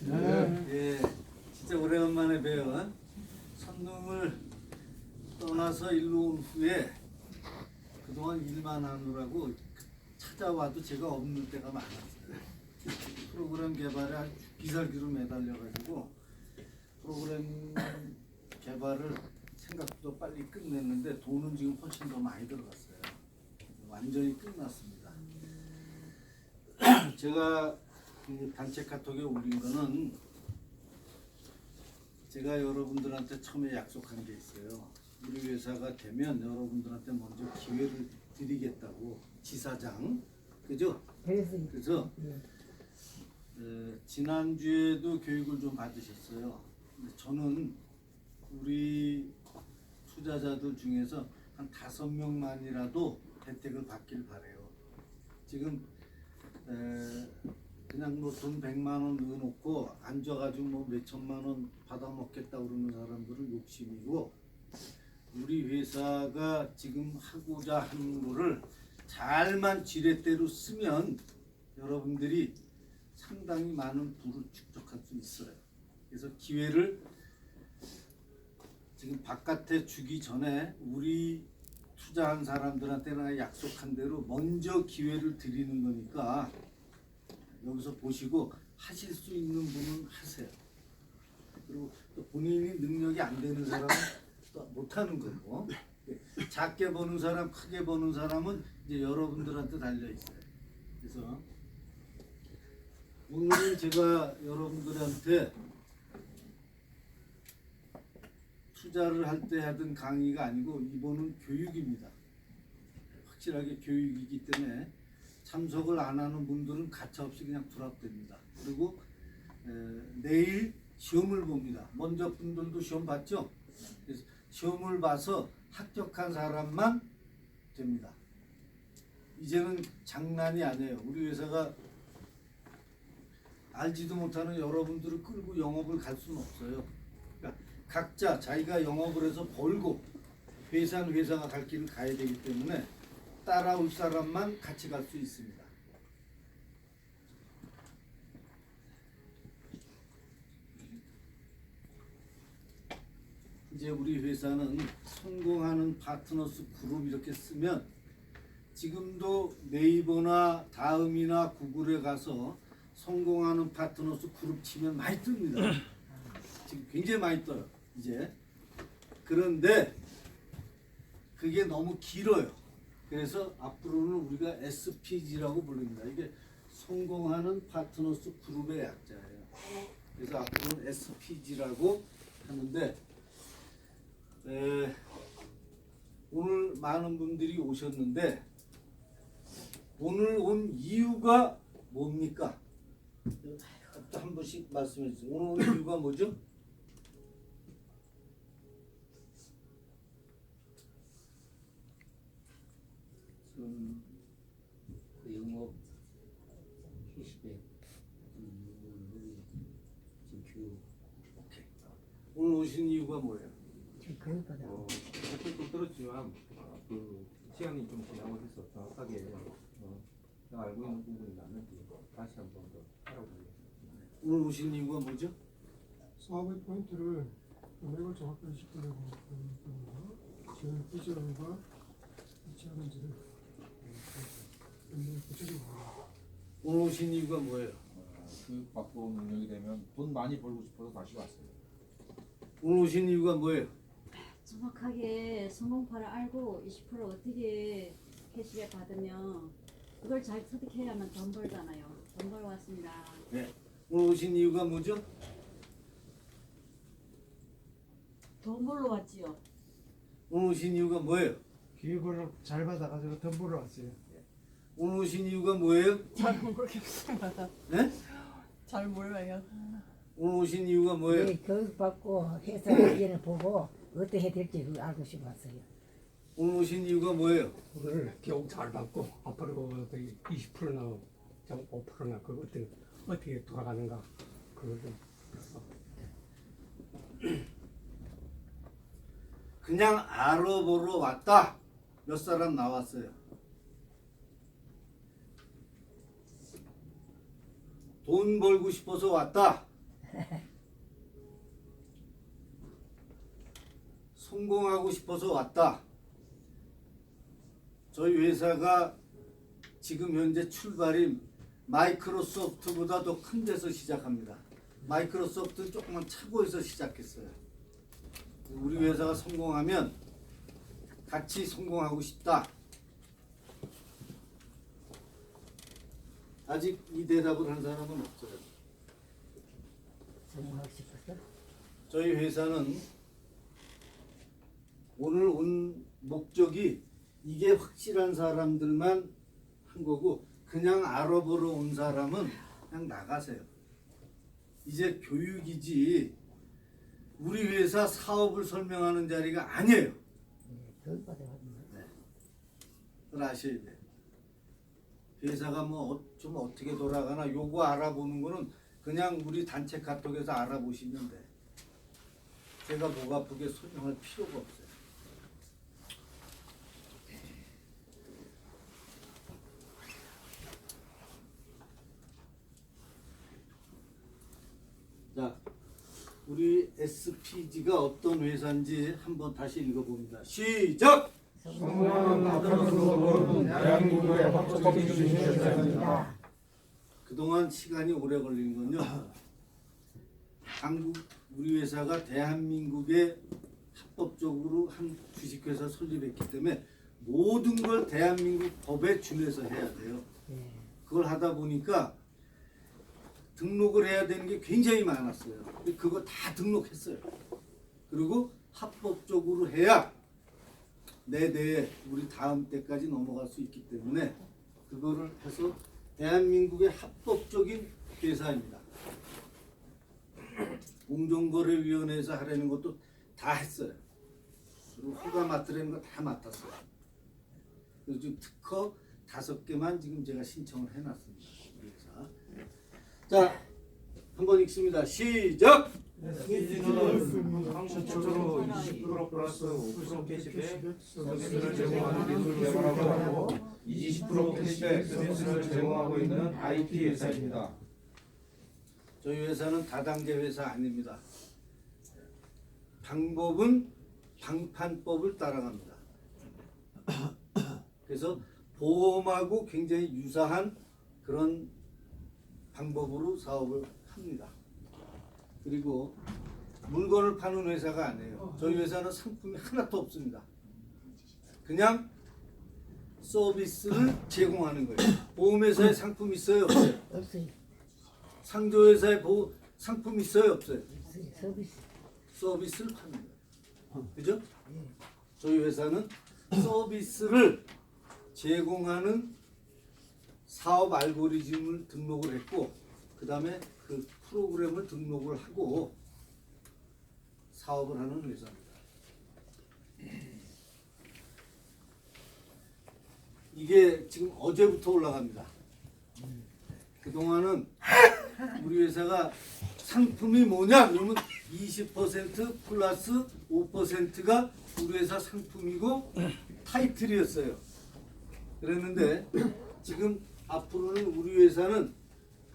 네. 예, 진짜 오래간만에 뵈은 선릉을 떠나서 일로 온 후에 그동안 일만 하느라고 찾아와도 제가 없는 때가 많았어요. 프로그램 개발에 아주 비살기로 매달려가지고 프로그램 개발을 생각보다 빨리 끝냈는데 돈은 지금 훨씬 더 많이 들어갔어요. 완전히 끝났습니다. 제가 그 단체 카톡에 올린 거는 제가 여러분들한테 처음에 약속한 게 있어요. 우리 회사가 되면 여러분들한테 먼저 기회를 드리겠다고 지사장 그죠? 그래서 예. 에, 지난주에도 교육을 좀 받으셨어요. 저는 우리 투자자들 중에서 한 다섯 명만이라도 혜택을 받길 바래요. 지금 에, 그냥 뭐돈 100만 원 넣어놓고 앉아가지고 뭐 몇천만 원 받아먹겠다 그러는 사람들은 욕심이고 우리 회사가 지금 하고자 하는 거를 잘만 지렛대로 쓰면 여러분들이 상당히 많은 부를 축적할 수 있어요. 그래서 기회를 지금 바깥에 주기 전에 우리 투자한 사람들한테 나 약속한 대로 먼저 기회를 드리는 거니까 여기서 보시고 하실 수 있는 분은 하세요. 그리고 또 본인이 능력이 안 되는 사람은 또 못하는 거고 작게 보는 사람, 크게 보는 사람은 이제 여러분들한테 달려 있어요. 그래서 오늘 제가 여러분들한테 투자를 할 때 하던 강의가 아니고 이번은 교육입니다. 확실하게 교육이기 때문에 참석을 안 하는 분들은 가차없이 그냥 불합됩니다. 그리고 에, 내일 시험을 봅니다. 먼저 분들도 시험 봤죠? 시험을 봐서 합격한 사람만 됩니다. 이제는 장난이 아니에요. 우리 회사가 알지도 못하는 여러분들을 끌고 영업을 갈 수는 없어요. 그러니까 각자 자기가 영업을 해서 벌고 회사는 회사가 갈 길을 가야 되기 때문에 따라올 사람만 같이 갈 수 있습니다. 이제 우리 회사는 성공하는 파트너스 그룹 이렇게 쓰면 지금도 네이버나 다음이나 구글에 가서 성공하는 파트너스 그룹 치면 많이 뜹니다. 지금 굉장히 많이 떠요. 이제 그런데 그게 너무 길어요. 그래서 앞으로는 우리가 SPG라고 부릅니다. 이게 성공하는 파트너스 그룹의 약자예요. 그래서 앞으로는 SPG라고 하는데 에, 오늘 많은 분들이 오셨는데 오늘 온 이유가 뭡니까? 한 번씩 말씀해 주세요. 오늘 온 이유가 뭐죠? 지금 그 영업 실습에 음, 지금 교육 오케이. 오늘 오신 이유가 뭐예요? 지금 그러니까 어, 혜택도 들었지만 어, 그 시간이 좀 지나고 해서 정확하게 어, 내가 알고 있는 부분이 맞는지 다시 한 번더 알아보겠습니다. 오늘 오신 이유가 뭐죠? 사업의 포인트를 금액을 정확하게 짚으려고 하는 겁니다. 지금 음, 구체적으로 오늘 오신 이유가 뭐예요? 교육받고 능력이 되면 돈 많이 벌고 싶어서 다시 왔어요. 오늘 오신 이유가 뭐예요? 정확하게 성공파를 알고 20% 어떻게 캐시백 받으면 그걸 잘 터득해야만 돈 벌잖아요. 돈 벌어 왔습니다. 오늘 오신 이유가 뭐죠? 돈 벌러 왔지요. 오늘 오신 이유가 뭐예요? 교육을 잘 받아가지고 돈 벌어 왔어요. 오늘 오신 이유가 뭐예요? 잘 모르겠습니다. 네? 잘 몰라요. 오늘 오신 이유가 뭐예요? 네, 교육 받고 회사 의견을 보고 어떻게 해야 될지 알고 싶었어요. 오늘 오신 이유가 뭐예요? 그걸 교육 잘 받고 앞으로 어떻게 20%나 5%나 그 어떻게 어떻게 돌아가는가 그걸 좀 그냥 알아보러 왔다. 몇 사람 나왔어요. 돈 벌고 싶어서 왔다. 성공하고 싶어서 왔다. 저희 회사가 지금 현재 출발이 마이크로소프트보다 더 큰 데서 시작합니다. 마이크로소프트는 조그만 차고에서 시작했어요. 우리 회사가 성공하면 같이 성공하고 싶다. 아직 이 대답을 한 사람은 없어요. 싶었어? 저희 회사는 오늘 온 목적이 이게 확실한 사람들만 한 거고 그냥 알아보러 온 사람은 그냥 나가세요. 이제 교육이지 우리 회사 사업을 설명하는 자리가 아니에요. 돈 받아가지고. 그걸 아셔야 돼요. 회사가 뭐 좀 어떻게 돌아가나 요거 알아보는 거는 그냥 우리 단체 카톡에서 알아보시면 돼. 제가 목 아프게 설명할 필요가 없어요. 자, 우리 SPG가 어떤 회사인지 한번 다시 읽어봅니다. 시작! 아프리카는 대한민국의 합법적인 주식회사입니다. 그동안 시간이 오래 걸린 건요. 한국 우리 회사가 대한민국에 합법적으로 한 주식회사 설립했기 때문에 모든 걸 대한민국 법에 준해서 해야 돼요. 예. 그걸 하다 보니까 등록을 해야 되는 게 굉장히 많았어요. 그거 다 등록했어요. 그리고 합법적으로 해야 내내에 우리 다음 때까지 넘어갈 수 있기 때문에 그거를 해서 대한민국의 합법적인 회사입니다. 공정거래위원회에서 하려는 것도 다 했어요. 그리고 허가 맡으려는 거 다 맡았어요. 그래서 지금 특허 다섯 개만 지금 제가 신청을 해놨습니다. 자, 한번 읽습니다. 시작. 최초로 20% 플러스 5% 캐시백 서비스를 제공하는 기술 개발하고 20% 캐시백 서비스를 제공하고 있는 IT 회사입니다. 저희 회사는 다단계 회사 아닙니다. 방법은 방판법을 따라갑니다. 그래서 보험하고 굉장히 유사한 그런 방법으로 사업을 합니다. 그리고 물건을 파는 회사가 아니에요. 저희 회사는 상품이 하나도 없습니다. 그냥 서비스를 제공하는 거예요. 보험회사에 상품 있어요, 없어요? 없어요. 상조회사에 보 상품 있어요, 없어요? 없어요. 서비스. 서비스를 파는 거예요. 그죠? 저희 회사는 서비스를 제공하는 사업 알고리즘을 등록을 했고 그 다음에 그 프로그램을 등록을 하고 사업을 하는 회사입니다. 이게 지금 어제부터 올라갑니다. 그동안은 우리 회사가 상품이 뭐냐 그러면 20% 플러스 5%가 우리 회사 상품이고 타이틀이었어요. 그랬는데 지금 앞으로는 우리 회사는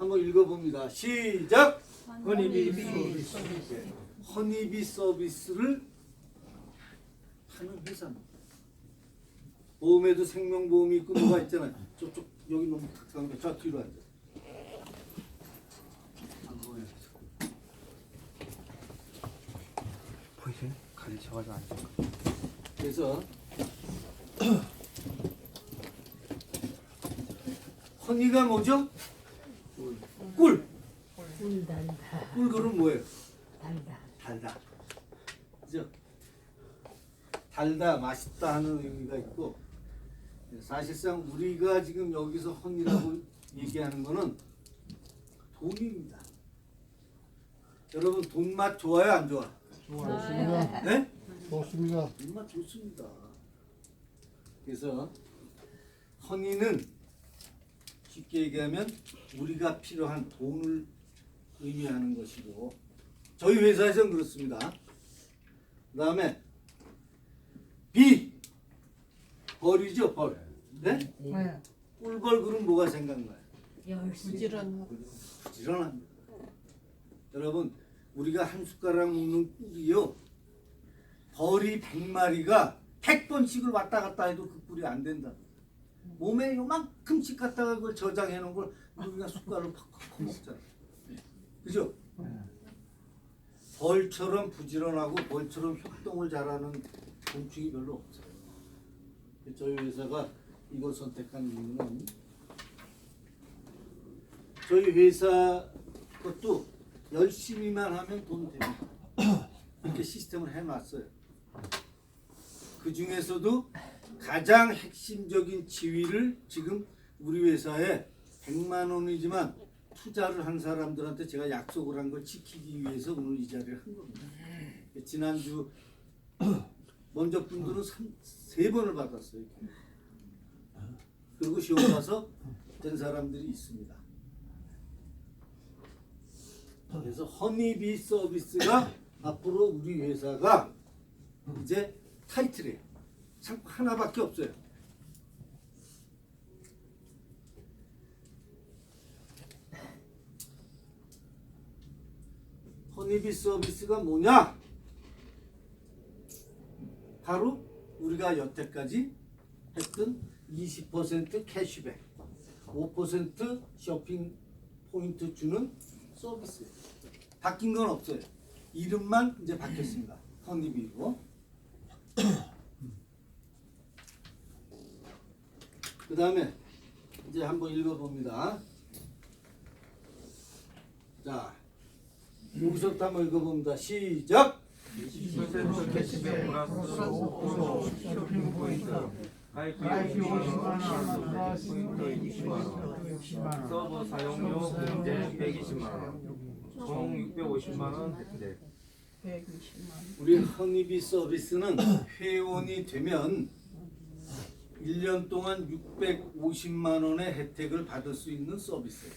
한번 읽어봅니다. 시작. 허니비 네. 허니비 서비스를 하는 회사입니다. 보험에도 생명보험이 있고 뭐가 있잖아요. 저쪽 여기 너무 가까운 게저 뒤로 앉아. 안 보여요. 보이세요? 가리 쳐가지고 안 그래서 허니가 뭐죠? 꿀. 꿀 달다. 꿀 그럼 뭐예요? 달다. 달다. 그죠? 달다, 맛있다 하는 의미가 있고 사실상 우리가 지금 여기서 헌이라고 얘기하는 거는 돈입니다. 여러분 돈 맛 좋아요, 안 좋아? 좋습니다. 네? 좋습니다. 돈 맛 좋습니다. 그래서 헌이는 쉽게 얘기하면 우리가 필요한 돈을 의미하는 것이고 저희 회사에서는 그렇습니다. 그 다음에 비 벌이죠 벌. 네? 예. 꿀벌 그럼 뭐가 생각나요? 부지런하고 부지런합니다. 여러분 우리가 한 숟가락 먹는 꿀이요 벌이 100마리가 100번씩을 왔다 갔다 해도 그 꿀이 안 된다. 몸에 요만큼씩 갖다가 그걸 저장해 놓은 걸 우리가 숟가락으로 팍팍 먹잖아. 그죠? 벌처럼 부지런하고 벌처럼 협동을 잘하는 곤충이 별로 없어요. 저희 회사가 이걸 선택한 이유는 저희 회사 것도 열심히만 하면 돈 됩니다. 이렇게 시스템을 해놨어요. 그 중에서도 가장 핵심적인 지위를 지금 우리 회사에 100만 원이지만 투자를 한 사람들한테 제가 약속을 한 걸 지키기 위해서 오늘 이 자리를 한 겁니다. 지난주 먼저 분들은 삼, 세 번을 받았어요. 그리고 시험 가서 된 사람들이 있습니다. 그래서 허니비 서비스가 앞으로 우리 회사가 이제 타이틀이에요. 참 하나밖에 없어요. 허니비 서비스가 뭐냐? 바로 우리가 여태까지 했던 20% 캐시백, 5% 쇼핑 포인트 주는 서비스. 바뀐 건 없어요. 이름만 이제 바뀌었습니다. 허니비로. 그 다음에 이제 한번 읽어봅니다. 자, 여기서부터 한번 읽어봅니다. 시작! 20% 캐시백 플러스 5% 쇼핑 포인트 가입 비용 10만 원 포인트 20만 원 서버 사용료 공제 120만 원 총 650만 원 혜택 120만 우리 허니비 서비스는 회원이 되면 1년 동안 650만 원의 혜택을 받을 수 있는 서비스예요.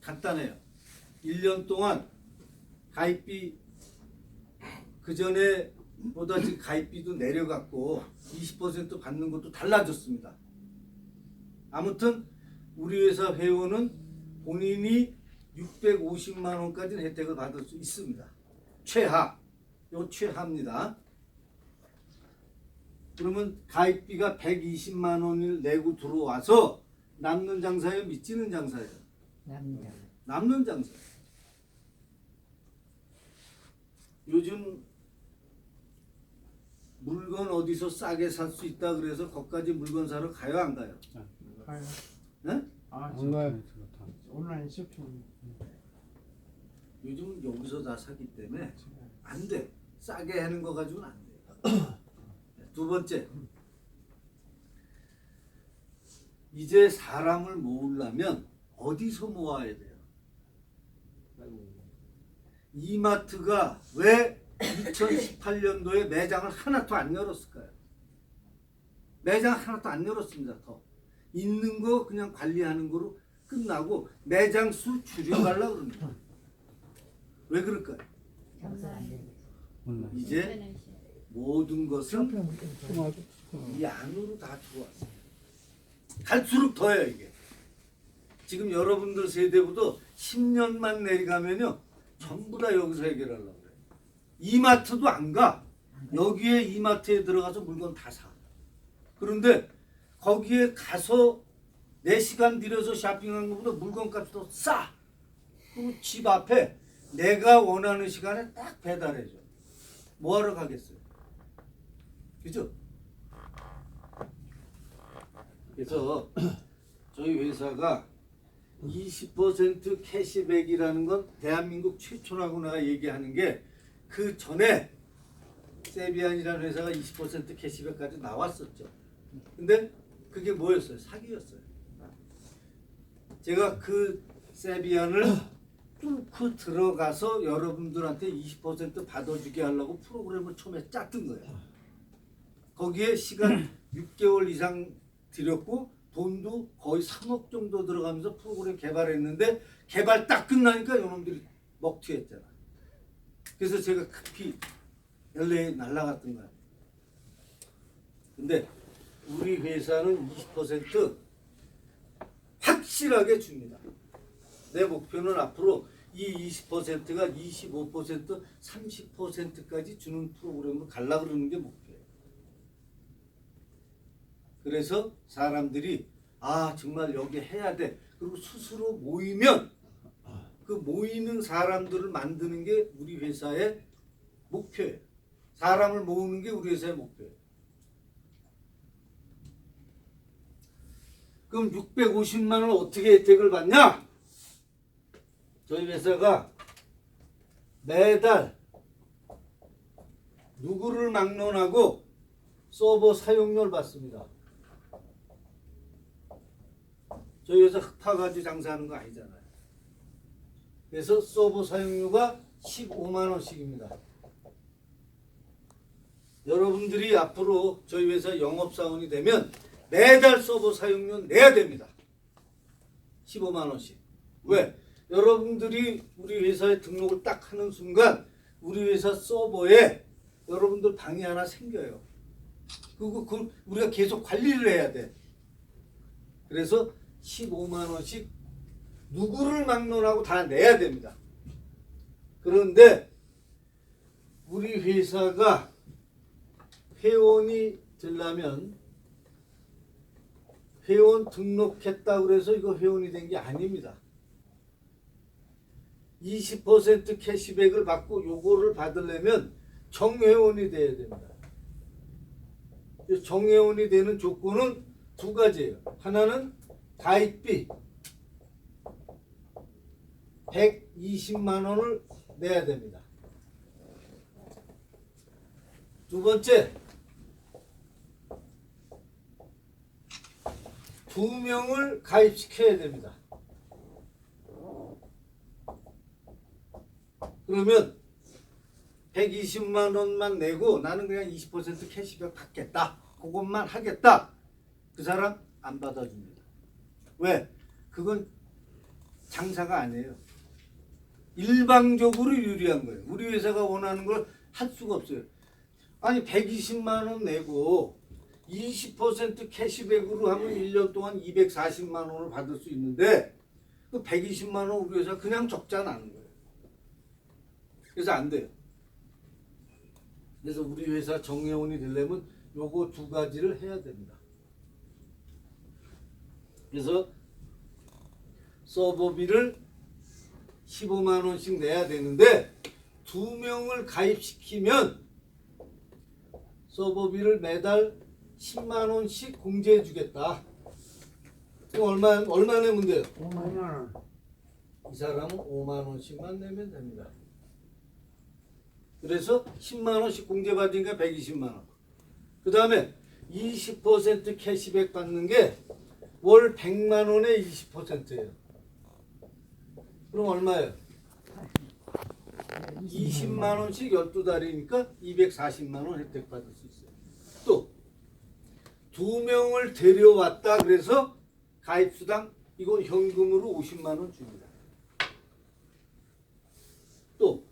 간단해요. 1년 동안 가입비 그 전에 보다 지금 가입비도 내려갔고 20% 받는 것도 달라졌습니다. 아무튼 우리 회사 회원은 본인이 650만 원까지는 혜택을 받을 수 있습니다. 최하. 요 최하입니다. 그러면 가입비가 120만 원을 내고 들어와서 남는 장사예요, 미치는 장사예요. 남자. 남는 장사. 요즘 물건 어디서 싸게 살 수 있다 그래서 거기까지 물건 사러 가요 안 가요? 가요. 네? 안 가요. 온라인 쇼핑. 요즘은 여기서 다 사기 때문에 안 돼. 싸게 하는 거 가지고는 안 돼요. 두 번째. 이제 사람을 모으려면 어디서 모아야 돼요? 이마트가 왜 2018년도에 매장을 하나도 안 열었을까요? 매장 하나도 안 열었습니다. 더 있는 거 그냥 관리하는 거로 끝나고 매장 수 줄여가려고 그럽니다. 왜 그럴까요? 장사 안 돼. 이제 모든 것은 돼. 이 안으로 다 들어왔어요. 갈수록 더해요 이게. 지금 여러분들 세대보다 10년만 내려가면요 전부 다 여기서 해결하려고 그래요. 이마트도 안 가. 여기에 이마트에 들어가서 물건 다 사. 그런데 거기에 가서 4시간 들여서 쇼핑한 것보다 물건값이 더 싸. 그럼 집 앞에 내가 원하는 시간에 딱 배달해줘. 뭐하러 가겠어요? 그죠? 그래서 저희 회사가 20% 캐시백이라는 건 대한민국 최초라고 내가 얘기하는 게 그 전에 세비안이라는 회사가 20% 캐시백까지 나왔었죠. 근데 그게 뭐였어요? 사기였어요. 제가 그 세비안을 뚫고 들어가서 여러분들한테 20% 받아주게 하려고 프로그램을 처음에 짰던 거예요. 거기에 시간 6개월 이상 들였고 돈도 거의 3억 정도 들어가면서 프로그램 개발했는데 개발 딱 끝나니까 이놈들이 먹튀했잖아. 그래서 제가 급히 LA에 날라갔던 거야. 근데 우리 회사는 20% 확실하게 줍니다. 내 목표는 앞으로 이 20%가 25%, 30%까지 주는 프로그램으로 갈라 그러는 게 목표예요. 그래서 사람들이 아 정말 여기 해야 돼. 그리고 스스로 모이면 그 모이는 사람들을 만드는 게 우리 회사의 목표예요. 사람을 모으는 게 우리 회사의 목표예요. 그럼 650만 원 어떻게 혜택을 받냐? 저희 회사가 매달 누구를 막론하고 서버 사용료를 받습니다. 저희 회사 흑파 가지고 장사하는 거 아니잖아요. 그래서 서버 사용료가 15만 원씩입니다. 여러분들이 앞으로 저희 회사 영업사원이 되면 매달 서버 사용료 내야 됩니다. 15만 원씩. 왜? 여러분들이 우리 회사에 등록을 딱 하는 순간 우리 회사 서버에 여러분들 방이 하나 생겨요. 그거 그 우리가 계속 관리를 해야 돼. 그래서 15만 원씩 누구를 막론하고 다 내야 됩니다. 그런데 우리 회사가 회원이 되려면 회원 등록했다 그래서 이거 회원이 된 게 아닙니다. 20% 캐시백을 받고 요거를 받으려면 정회원이 돼야 됩니다. 이 정회원이 되는 조건은 두 가지예요. 하나는 가입비 120만 원을 내야 됩니다. 두 번째 두 명을 가입시켜야 됩니다. 그러면 120만 원만 내고 나는 그냥 20% 캐시백 받겠다. 그것만 하겠다. 그 사람 안 받아줍니다. 왜? 그건 장사가 아니에요. 일방적으로 유리한 거예요. 우리 회사가 원하는 걸 할 수가 없어요. 아니 120만 원 내고 20% 캐시백으로 하면 1년 동안 240만 원을 받을 수 있는데 그 120만 원 우리 회사 그냥 적자 나는 거예요. 그래서 안 돼요. 그래서 우리 회사 정회원이 되려면 요거 두 가지를 해야 됩니다. 그래서 서버비를 15만 원씩 내야 되는데 두 명을 가입시키면 서버비를 매달 10만 원씩 공제해 주겠다. 그럼 얼마 얼마 내면 돼요? 5만 원. 이 사람은 5만 원씩만 내면 됩니다. 그래서 10만 원씩 공제받으니까 120만 원. 그 다음에 20% 캐시백 받는 게 월 100만 원에 20%예요. 그럼 얼마예요? 20만 원씩 12달이니까 240만 원 혜택 받을 수 있어요. 또 두 명을 데려왔다 그래서 가입수당 이건 현금으로 50만 원 줍니다. 또